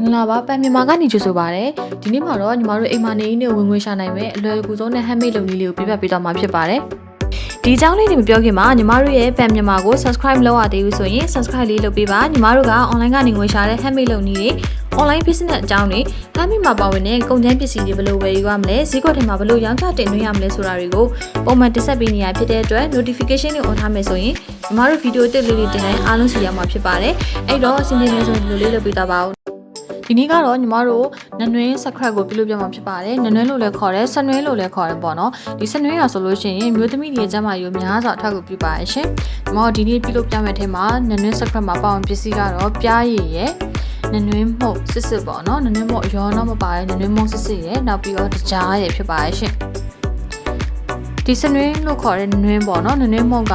မင်္ဂလာပါပန်မြန်မာကနေကြိုဆိုပါရစေဒီနေ့မှာတော့ညီမတို့အိမ်မနေနေဝင်ငွေရှာနိုင်မဲ့အလွယ်ကူဆုံးနဲ့ handmade လုပ်နည်းလေးကိုပြပြပေးတော့မှာဖြစ်ပါတယ်ဒီအကြောင်းလေးတွေမပြောခင်မှာညီမတို့ရဲ့ပန်မြန်မာကို subscribe လုပ်ရသေးဘူးဆိုရင် subscribe လေးလုပ်ပေးပါညီမတို့က online ကနေငွေရှာတဲ့ handmade လုပ်နည်းတွေ online business အကြောင်းတွေ handmade မှာပါဝင်တဲ့ကုန်ကျန်းပစ္စည်းတွေဘယ်လိုဝယ်ယူရမလဲဈေးကွက်ထဲမှာဘယ်လိုရောင်းချတင်သွင်းရမလဲဆိုတာတွေကိုပုံမှန်တင်ဆက်ပေးနေရဖြစ်တဲ့အတွက် notification တွေ on ထားမယ်ဆိုရင်ညီမတို့ဗီဒီယိုတစ်လေးလေးတင်တိုင်းအားလုံးစီရမှာဖြစ်ပါတယ်အဲ့တော့အစီအစဉ်လေးဆိုဒီလိုလေးလုပ်ပေးတော့ပါဦး ဒီနေ့ကတော့ညီမတို့နနွင်းစခရက်ကိုပြုလုပ်ပြမှာဖြစ်ပါတယ်နနွင်းလို့လည်းခေါ်တယ်ဆနွင်းလို့လည်းခေါ်တယ်ပေါ့နော်ဒီဆနွင်းရဆိုလို့ရှိရင်မျိုးသမီးတွေရဲ့ကျန်းမာရေးကိုများစွာအထောက်အကူပြုပါရဲ့ရှင်ညီမတို့ဒီနေ့ပြုလုပ်ပြမယ့်ထဲမှာနနွင်းစခရက်မှာပါဝင်ပစ္စည်းကတော့ပြားရည်ရဲ့နနွင်းမှုတ်စစ်စစ်ပေါ့နော်နနွင်းမှုတ်အရောတော့မပါရဲ့နနွင်းမှုတ်စစ်စစ်ရဲ့နောက်ပြီးတော့တကြားရဲ့ဖြစ်ပါရဲ့ရှင်ဒီစနွင်းလို့ခေါ်တဲ့နွင်းပေါ့နော်နွင်းမှုတ်က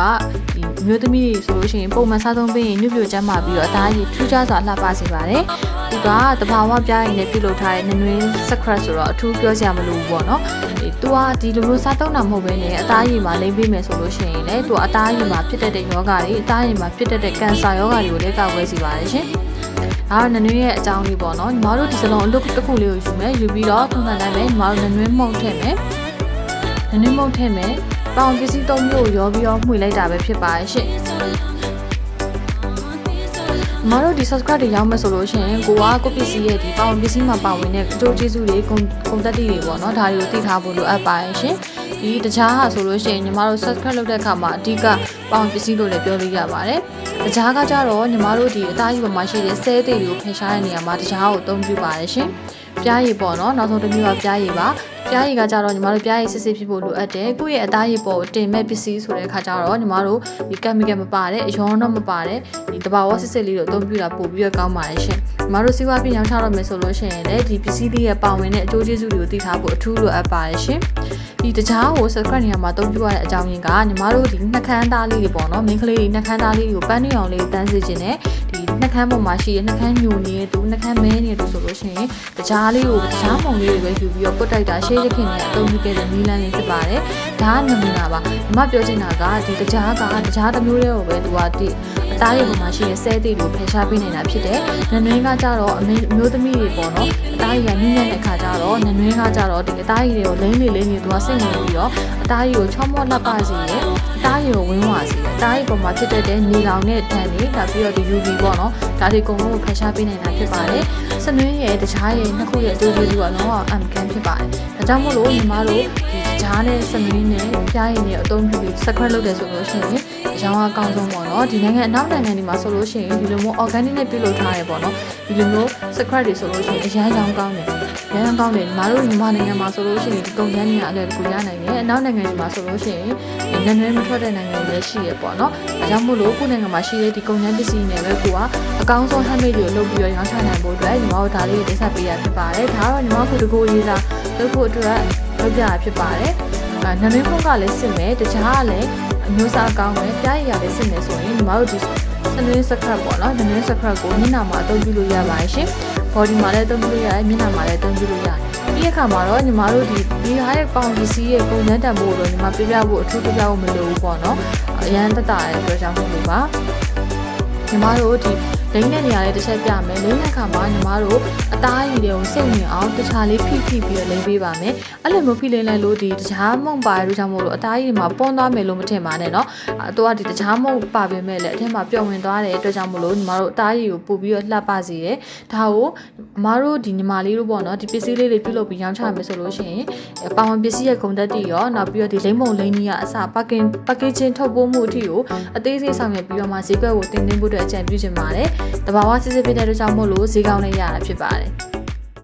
ဒီမျိုးသမီးတွေဆိုလို့ရှိရင်ပုံမှန်စားသုံးပြီးရင်ညှို့ပြိုကျန်းမာပြီးတော့အသားရည်ထူးခြားစွာလှပစေပါတယ်။သူကတဘာဝပြားရည်နဲ့ပြုလုပ်ထားတဲ့နနွင်းစခရက်ဆိုတော့အထူးပြောစရာမလိုဘူးပေါ့နော်။ဒီသူကဒီလိုမျိုးစားသုံးတာမဟုတ်ဘဲနဲ့အသားရည်မှာလိမ့်ပေးမယ်ဆိုလို့ရှိရင်လည်းသူကအသားရည်မှာဖြစ်တတ်တဲ့ယောဂတွေအသားရည်မှာဖြစ်တတ်တဲ့ကင်ဆာယောဂတွေကိုလည်းကာကွယ်စေပါတယ်ရှင်။ဒါတော့နနွင်းရဲ့အကြောင်းလေးပေါ့နော်ညီမတို့ဒီစလုံးအလုပ်တစ်ခုလေးကိုယူမယ်ယူပြီးတော့ပုံစံတိုင်းပဲညီမတို့နနွင်းမှုန့်ထည့်မယ်နနွင်းမှုန့်ထည့်မယ် ပေါင်ပစ္စည်းသုံးမျိုးကိုရောပြီးတော့မှွေလိုက်တာပဲဖြစ်ပါရဲ့ရှင်မတို့ဒီ subscribe တွေရောက်မယ်ဆိုလို့ရှိရင်ကိုကကိုပစ္စည်းရဲ့ဒီပါဝင်ပစ္စည်းမှာပါဝင်တဲ့အကျိုးကျေးဇူးတွေဂုဏ်ဂုဏ်သက်တည်တွေပေါ့နော်ဒါတွေကိုသိထားဖို့လိုအပ်ပါရဲ့ရှင်ဒီတခြားဟာဆိုလို့ရှိရင်ညီမတို့ subscribe လုပ်တဲ့အခါမှာအဓိကပေါဝင်ပစ္စည်းလို့လည်းပြောလို့ရပါတယ်တခြားကကြတော့ညီမတို့ဒီအသားကြီးပေါ်မှာရှိတဲ့ဆဲသေးတွေကိုဖယ်ရှားတဲ့နေရာမှာတခြားကိုအသုံးပြုပါတယ်ရှင် ပြားရည်ပေါ့နော်နောက်ဆုံးတစ်မျိုးကပြားရည်ပါပြားရည်ကကြတော့ညီမတို့ပြားရည်စစ်စစ်ဖြစ်ဖို့လိုအပ်တယ်ကိုယ့်ရဲ့အသားရည်ပေါ်တင်မဲ့ပစ္စည်းဆိုတဲ့အခါကျတော့ညီမတို့ဒီ chemical မပါတဲ့အရောတော့မပါတဲ့ဒီတဘာဝစစ်စစ်လေးကိုအသုံးပြုတာပို့ပြီးတော့ကောင်းပါတယ်ရှင်ညီမတို့စီးပွားပြင်ရောင်းချတော့မယ်ဆိုလို့ရှိရင်လည်းဒီပစ္စည်းလေးရဲ့ပါဝင်တဲ့အကျိုးကျေးဇူးတွေကိုသိထားဖို့အထူးလိုအပ်ပါတယ်ရှင်ဒီတကြားကို subscribe နေရာမှာအသုံးပြုရတဲ့အကြောင်းရင်းကညီမတို့ဒီနှက်ခမ်းသားလေးတွေပေါ့နော်မင်းကလေးတွေနှက်ခမ်းသားလေးတွေကိုပန်းနေအောင်လေးတန်းစေခြင်းနဲ့ဒီ နှက်ခမ်းပေါ်မှာရှိတဲ့နှက်ခမ်းညိုနေတဲ့သူနှက်ခမ်းမဲနေတယ်ဆိုလို့ရှိရင်တကြားလေးကိုတကြားပုံလေးတွေပဲယူပြီးတော့ပုတ်တိုက်တာရှေးရခင်နဲ့အသုံးပြုခဲ့တဲ့နီလန်းလေးဖြစ်ပါတယ် ဒါကနမူနာပါညီမပြောချင်တာကဒီတကြားကတကြားတစ်မျိုးတည်းကိုပဲသူကဒီအသားရည်ပေါ်မှာရှိတဲ့ဆဲသေးတွေကိုဖယ်ရှားပေးနေတာဖြစ်တယ်နနွင်းကကြတော့အမျိုးသမီးတွေပေါ့နော်အသားရည်ကညှိညက်တဲ့ခါကျတော့နနွင်းကကြတော့ဒီအသားရည်တွေကိုလိမ့်လေလိမ့်နေသူကစိတ်ဝင်ပြီးတော့အသားရည်ကိုချောမောလက်ပစေတယ်အသားရည်ကိုဝင်းဝါစေတယ်အသားရည်ပေါ်မှာဖြစ်တတ်တဲ့နေလောင်တဲ့တန်တွေဒါပြီးတော့ဒီ UV ပေါ့နော်ဒါတွေအကုန်လုံးကိုဖယ်ရှားပေးနေတာဖြစ်ပါတယ်စနွင်းရဲ့တခြားရဲ့နှစ်ခုရဲ့အကျိုးကျေးဇူးကတော့အမ်ကန်ဖြစ်ပါတယ်ဒါကြောင့်မို့လို့ညီမတို့ဒီ တခြားနဲ့စနွင်းနဲ့ပြားရည်နဲ့အသုံးပြုပြီး secret လုပ်တယ်ဆိုလို့ရှိရင်အရောင်းအကောင်းဆုံးပေါ့နော်ဒီနိုင်ငံအနောက်နိုင်ငံတွေမှာဆိုလို့ရှိရင်ဒီလိုမျိုး organic နဲ့ပြုလုပ်ထားရပေါ့နော်ဒီလိုမျိုး secret တွေဆိုလို့ရှိရင်အရန်ရောင်းကောင်းတယ်ရန်ကောင်းတယ်ညီမတို့မြန်မာနိုင်ငံမှာဆိုလို့ရှိရင်ဒီကုန်ကျန်းတွေကအလည်းကိုရနိုင်တယ်အနောက်နိုင်ငံတွေမှာဆိုလို့ရှိရင်နည်းနည်းမထွက်တဲ့နိုင်ငံတွေလည်းရှိရပေါ့နော်အဲကြောင့်မို့လို့ကိုယ့်နိုင်ငံမှာရှိတဲ့ဒီကုန်ကျန်းပစ္စည်းတွေပဲကိုကအကောင်းဆုံး handmade တွေကိုလုပ်ပြီးတော့ရောင်းချနိုင်ဖို့အတွက်ညီမတို့ဒါလေးကိုတင်ဆက်ပေးရဖြစ်ပါတယ်ဒါကတော့ညီမတို့ကိုတကူရေးစားလုပ်ဖို့အတွက် လုပ်ပြရဖြစ်ပါတယ်အဲနမင်းဖုန်းကလည်းစစ်မယ်တခြားကလည်းအမျိုးအစားကောင်းတယ်ပြားရည်ရလည်းစစ်မယ်ဆိုရင်ညီမတို့ဒီစနွေးစခရက်ပေါ့နော်စနွေးစခရက်ကိုမျက်နှာမှာအသုံးပြုလို့ရပါတယ်ရှင် body မှာလည်းအသုံးပြုလို့ရတယ်မျက်နှာမှာလည်းအသုံးပြုလို့ရတယ်ပြီးတဲ့အခါမှာတော့ညီမတို့ဒီဒီဟာရဲ့ပေါင်ပစ္စည်းရဲ့ပုံစံတန်ဖို့တော့ညီမပြပြဖို့အထူးပြပြဖို့မလိုဘူးပေါ့နော်အရန်တတရဲ့အတွက်ကြောင့်မို့လို့ပါညီမတို့ဒီ လိမ့်တဲ့နေရာလေးတစ်ချက်ပြမယ်လိမ့်တဲ့အခါမှာညီမတို့အသားရည်တွေကိုစိတ်ဝင်အောင်တခြားလေးဖိဖိပြီးတော့လိမ့်ပေးပါမယ်အဲ့လိုမျိုးဖိလိမ့်လိုက်လို့ဒီတခြားမုံပါရလို့ကြောင့်မို့လို့အသားရည်မှာပွန်းသွားမယ်လို့မထင်ပါနဲ့เนาะအတော့ဒီတခြားမုံပါပေမဲ့လည်းအထက်မှာပျော်ဝင်သွားတဲ့အတွက်ကြောင့်မို့လို့ညီမတို့အသားရည်ကိုပို့ပြီးတော့လှပစေတယ်ဒါကိုအမတို့ဒီညီမလေးတို့ပေါ့เนาะဒီပစ္စည်းလေးတွေပြုလုပ်ပြီးရောင်းချမယ်ဆိုလို့ရှိရင်ပါဝင်ပစ္စည်းရဲ့ဂုဏ်သက်တည်ရောနောက်ပြီးတော့ဒီလိမ့်မုံလိမ့်ကြီးကအစပါကင်ပါကေဂျင်ထုတ်ပိုးမှုအထိကိုအသေးစိတ်ဆောင်ရွက်ပြီးတော့မှဈေးကွက်ကိုတင်သွင်းဖို့အတွက်အကြံပြုချင်ပါတယ် တဘာဝစစ်စစ်ဖြစ်တဲ့အတွက်ကြောင့်မို့လို့ဈေးကောင်းလေးရတာဖြစ်ပါတယ်